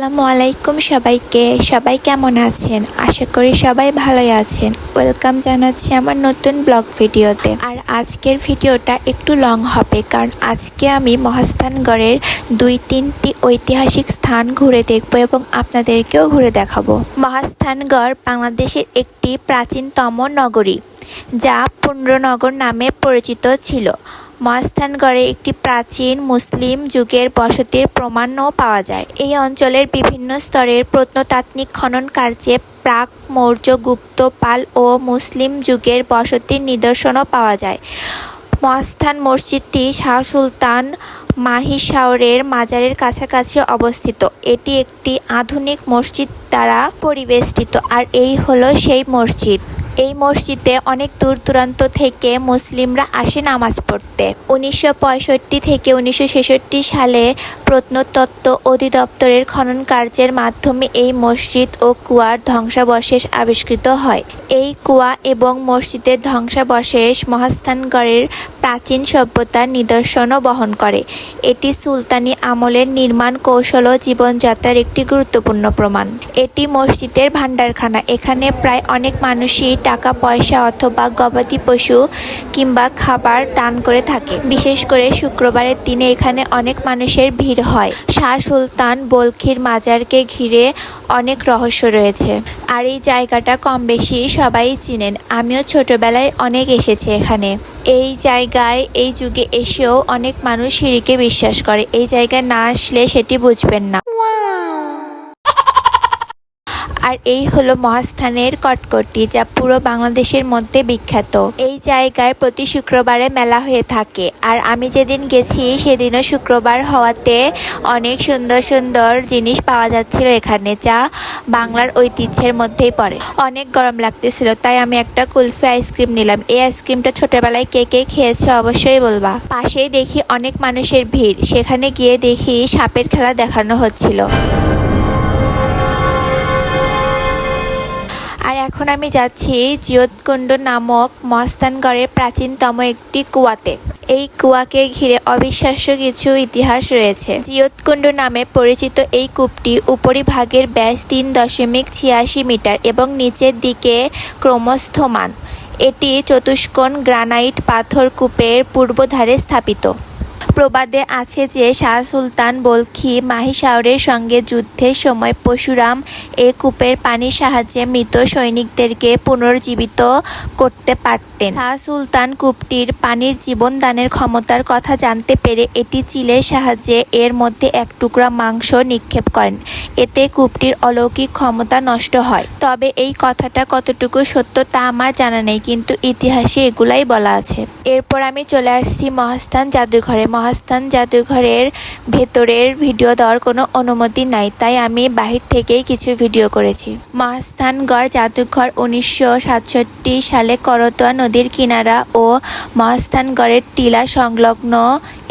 আসসালামু আলাইকুম সবাইকে। সবাই কেমন আছেন? আশা করি সবাই ভালোই আছেন। ওয়েলকাম জানাচ্ছি আমার নতুন ব্লগ ভিডিওতে। আর আজকের ভিডিওটা একটু লং হবে, কারণ আজকে আমি মহাস্থানগড়ের দুই তিনটি ঐতিহাসিক স্থান ঘুরে দেখব এবং আপনাদেরকেও ঘুরে দেখাবো। মহাস্থানগড় বাংলাদেশের একটি প্রাচীনতম নগরী, যা পুণ্ড্রনগর নামে পরিচিত ছিল। মহাস্থানগড়ে একটি প্রাচীন মুসলিম যুগের বসতির প্রমাণও পাওয়া যায়। এই অঞ্চলের বিভিন্ন স্তরের প্রত্নতাত্ত্বিক খনন কার্যে প্রাক মৌর্য গুপ্ত পাল ও মুসলিম যুগের বসতির নিদর্শনও পাওয়া যায়। মহাস্থান মসজিদটি শাহ সুলতান মাহিসাওরের মাজারের কাছাকাছি অবস্থিত। এটি একটি আধুনিক মসজিদ দ্বারা পরিবেষ্টিত, আর এই হলো সেই মসজিদ। এই মসজিদে অনেক দূর দূরান্ত থেকে মুসলিমরা আসে নামাজ পড়তে। উনিশশো পঁয়ষট্টি থেকে উনিশশো ছেষট্টি সালে প্রত্নতত্ত্ব অধিদপ্তরের খনন কার্যের মাধ্যমে এই মসজিদ ও কুয়ার ধ্বংসাবশেষ আবিষ্কৃত হয়। এই কুয়া এবং মসজিদের ধ্বংসাবশেষ মহাস্থানগড়ের প্রাচীন সভ্যতার নিদর্শনও বহন করে। এটি সুলতানি আমলের নির্মাণ কৌশল ও জীবনযাত্রার একটি গুরুত্বপূর্ণ প্রমাণ। এটি মসজিদের ভাণ্ডারখানা। এখানে প্রায় অনেক মানুষই টাকা, পয়সা অথবা গবাদি পশু কিংবা খাবার দান করে থাকে। বিশেষ করে শুক্রবারের দিনে এখানে অনেক মানুষের ভিড় হয়। শাহ সুলতান বলখির মাজারকে ঘিরে অনেক রহস্য রয়েছে। আর এই জায়গাটা কম বেশি সবাই চিনেন। আমিও ছোটবেলায় অনেক এসেছি এখানে। এই জায়গায়, এই যুগে এসেও অনেক মানুষ সিঁড়িকে বিশ্বাস করে। এই জায়গায় না আসলে সেটি বুঝবেন না। আর এই হলো মহাস্থানের কটকটি, যা পুরো বাংলাদেশের মধ্যে বিখ্যাত। এই জায়গায় প্রতি শুক্রবারে মেলা হয়ে থাকে। আর আমি যেদিন গেছি, সেদিনও শুক্রবার হওয়াতে অনেক সুন্দর সুন্দর জিনিস পাওয়া যাচ্ছিল এখানে, যা বাংলার ঐতিহ্যের মধ্যেই পড়ে। অনেক গরম লাগতেছিল, তাই আমি একটা কুলফি আইসক্রিম নিলাম। এই আইসক্রিমটা ছোটবেলায় কে কে খেয়েছে অবশ্যই বলবা। পাশেই দেখি অনেক মানুষের ভিড়, সেখানে গিয়ে দেখি সাপের খেলা দেখানো হচ্ছিল। আর এখন আমি যাচ্ছি জিয়তকুণ্ড নামক মস্তানগড়ের প্রাচীনতম একটি কুয়াতে। এই কুয়াকে ঘিরে অবিশ্বাস্য কিছু ইতিহাস রয়েছে। জিয়তকুণ্ড নামে পরিচিত এই কূপটি উপরিভাগের ব্যাস তিন দশমিক ছিয়াশি মিটার এবং নিচের দিকে ক্রমস্থমান। এটি চতুষ্কোণ গ্রানাইট পাথর কূপের পূর্বধারে স্থাপিত। প্রবাদে আছে যে শাহ সুলতান বলখি মাহিসাওরের সঙ্গে যুদ্ধের সময় পশুরাম এ কূপের পানির সাহায্যে মৃত সৈনিকদেরকে পুনর্জীবিত করতে পারতেন। শাহ সুলতান কূপটির পানির জীবনদানের ক্ষমতার কথা জানতে পেরে এটি চিলের সাহায্যে এর মধ্যে এক টুকরা মাংস নিক্ষেপ করেন। এতে কূপটির অলৌকিক ক্ষমতা নষ্ট হয়। তবে এই কথাটা কতটুকু সত্য তা আমার জানা নেই, কিন্তু ইতিহাসে এগুলাই বলা আছে। এরপর আমি চলে আসছি মহাস্থান জাদুঘরে। মহাস্থান জাদুঘরের ভেতরের ভিডিও দেওয়ার কোনো অনুমতি নাই, তাই আমি বাহির থেকেই কিছু ভিডিও করেছি। মহাস্থানগড় জাদুঘর উনিশশো সাতষট্টি সালে করতোয়া নদীর কিনারা ও মহাস্থানগড়ের টিলা সংলগ্ন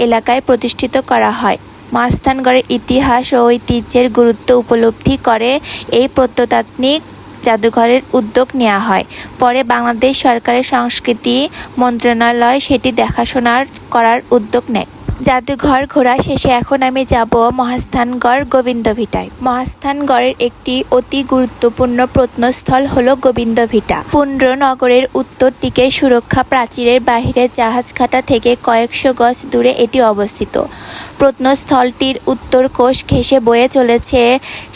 এলাকায় প্রতিষ্ঠিত করা হয়। মহাস্থানগড়ের ইতিহাস ও ঐতিহ্যের গুরুত্ব উপলব্ধি করে এই প্রত্নতাত্ত্বিক জাদুঘরের উদ্যোগ নেওয়া হয়। পরে বাংলাদেশ সরকারের সংস্কৃতি মন্ত্রণালয় সেটি দেখাশোনার করার উদ্যোগ নেয়। জাদুঘর ঘোরা শেষে এখন আমি যাব মহাস্থানগড় গোবিন্দভিটায়। মহাস্থানগড়ের একটি অতি গুরুত্বপূর্ণ প্রত্নস্থল হল গোবিন্দভিটা। পুণ্ড্রনগরের উত্তর দিকে সুরক্ষা প্রাচীরের বাহিরে জাহাজঘাটা থেকে কয়েকশো গজ দূরে এটি অবস্থিত। প্রত্নস্থলটির উত্তর কোষ ঘেঁষে বয়ে চলেছে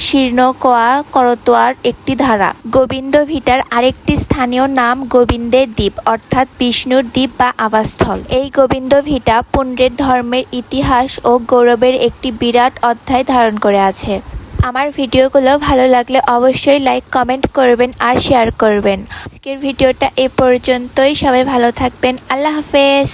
শীর্ণকোয়া করতোয়ার একটি ধারা। গোবিন্দ ভিটার আরেকটি স্থানীয় নাম গোবিন্দের দ্বীপ, অর্থাৎ বিষ্ণুর দ্বীপ বা আবাসস্থল। এই গোবিন্দ ভিটা পুণ্ড্রের ধর্মের ইতিহাস ও গৌরবের একটি বিরাট অধ্যায় ধারণ করে আছে। আমার ভিডিওগুলো ভালো লাগলে অবশ্যই লাইক, কমেন্ট করবেন আর শেয়ার করবেন। আজকের ভিডিওটা এ পর্যন্তই। সবাই ভালো থাকবেন। আল্লাহ হাফেজ।